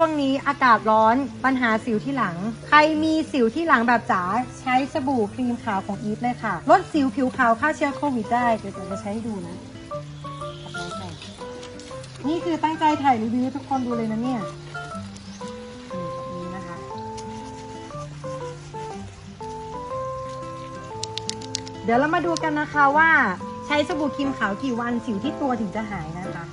ช่วงนี้อากาศร้อนปัญหาสิวที่หลัง ใครมีสิวที่หลังแบบจ๋าใช้สบู่ครีมขาวของอีฟเลยค่ะ ลดสิวผิวขาวฆ่าเชื้อโควิดได้เดี๋ยวจะใช้ให้ดูนะ นี่คือตั้งใจถ่ายรีวิวทุกคนดูเลยนะเนี่ยนี่นะคะเดี๋ยวเรามาดูกันนะคะว่าใช้สบู่ครีมขาวกี่วันสิวที่ตัวถึงจะหายนะคะ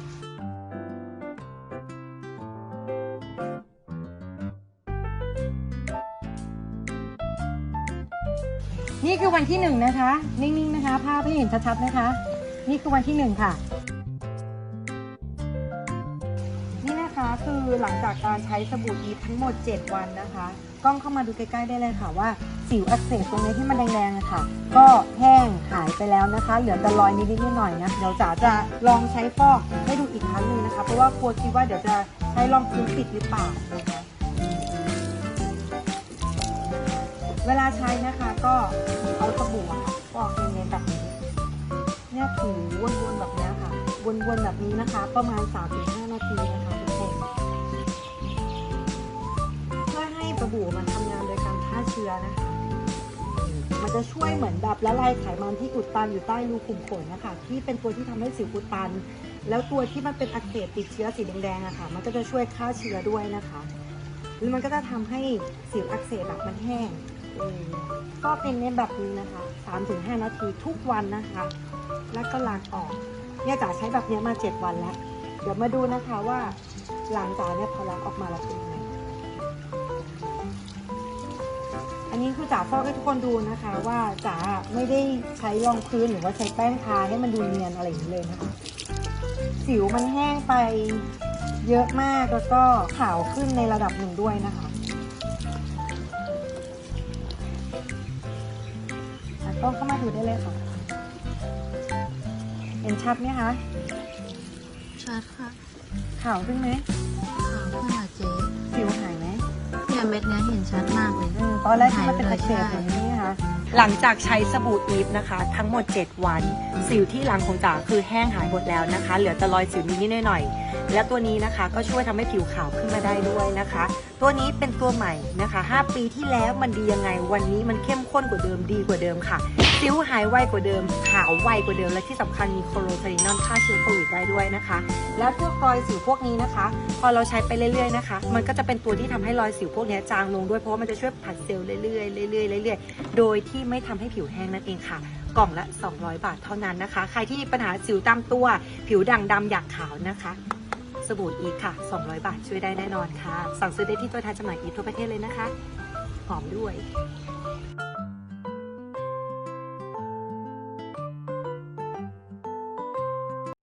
นี่คือวันที่หนึ่งนะคะ นิ่งๆนะคะภาพให้เห็นชัดๆนะคะ นี่คือวันที่หนึ่งค่ะ นี่นะคะคือหลังจากการใช้สบู่อีฟทั้งหมด 7 วันนะคะ กล้องเข้ามาดูใกล้ๆได้เลยค่ะว่าสิวอักเสบตรงนี้ที่มันแดงๆอะค่ะ ก็แห้งหายไปแล้วนะคะ เหลือแต่รอยนิดๆหน่อยๆนะเดี๋ยวจ๋าจะลองใช้ฟอกให้ดูอีกครั้งหนึ่งนะคะ เพราะว่ากลัวคิดว่าเดี๋ยวจะใช้รองพื้นปิดหรือเปล่านะคะเวลาใช้นะคะก็ วนแบบนี้นะคะ ประมาณ 3-5 นาทีนะคะทุกคนเพื่อให้สบู่มันทำงานโดยการฆ่าเชื้อนะคะ มันจะช่วยเหมือนแบบละลายไขมันที่อุดตันอยู่ใต้รูขุมขนนะคะ ที่เป็นตัวที่ทำให้สิวอุดตัน แล้วตัวที่มันเป็นอักเสบติดเชื้อสีแดงๆอะค่ะ มันก็จะช่วยฆ่าเชื้อด้วยนะคะแล้วมันก็จะทำให้สิวอักเสบแบบมันแห้งก็เป็นเนี่ยแบบนี้นะคะ 3-5 นาทีทุกวันนะคะ แล้วก็ล้างออก เนี่ยจ๋าใช้แบบเนี้ยมา7วันแล้ว เดี๋ยวมาดูนะคะว่าหลังจาเนี่ยพอล้างออกมาแล้วเป็นยังไงอันนี้คือจ๋าฟอกให้ทุกคนดูนะคะ ว่าจ๋าไม่ได้ใช้รองพื้นหรือว่าใช้แป้งทาให้มันดูเนียนอะไรอย่างนี้เลยนะคะสิวมันแห้งไปเยอะมากแล้วก็ขาวขึ้นในระดับหนึ่งด้วยนะคะอะกล้องเข้ามาดูได้เลยค่ะ เห็นชัดไหมคะ ชัดค่ะขาวขึ้นไหมขาวขึ้นอะเจ๊สิวหายไหมเนี่ยเม็ดเนี้ยเห็นชัดมากเลยอืมตอนแรกที่มันเป็นตะเข็บอย่างนี้นะคะ หลังจากใช้สบู่อีฟนะคะ ทั้งหมด 7 วัน สิวที่หลังของจ๋าคือแห้งหายหมดแล้วนะคะ เหลือแต่รอยสิวนิดๆหน่อยๆและตัวนี้นะคะก็ช่วยทำให้ผิวขาวขึ้นมาได้ด้วยนะคะ ตัวนี้เป็นตัวใหม่นะคะ 5 ปีที่แล้วมันดียังไง วันนี้มันเข้มข้นกว่าเดิมดีกว่าเดิมค่ะสิวหายไวกว่าเดิม ขาวไวกว่าเดิม และที่สำคัญมีโคโรไทนอนฆ่าเชื้อโควิดได้ด้วยนะคะ แล้วพวกรอยสิวพวกนี้นะคะ พอเราใช้ไปเรื่อยๆนะคะ มันก็จะเป็นตัวที่ทำให้รอยสิวพวกนี้จางลงด้วย เพราะว่ามันจะช่วยผัดเซลล์เรื่อยๆเรื่อยๆเรื่อยๆ โดยที่ไม่ทำให้ผิวแห้งนั่นเองค่ะ กล่องละ 200 บาทเท่านั้นนะคะ ใครที่มีปัญหาสิวตามตัว ผิวด่างดำอยากขาวนะคะ สบู่อีกค่ะ 200 บาทช่วยได้แน่นอนค่ะ สั่งซื้อได้ที่ตัวแทนจำหน่ายอีกทั่วประเทศเลยนะคะหอมด้วย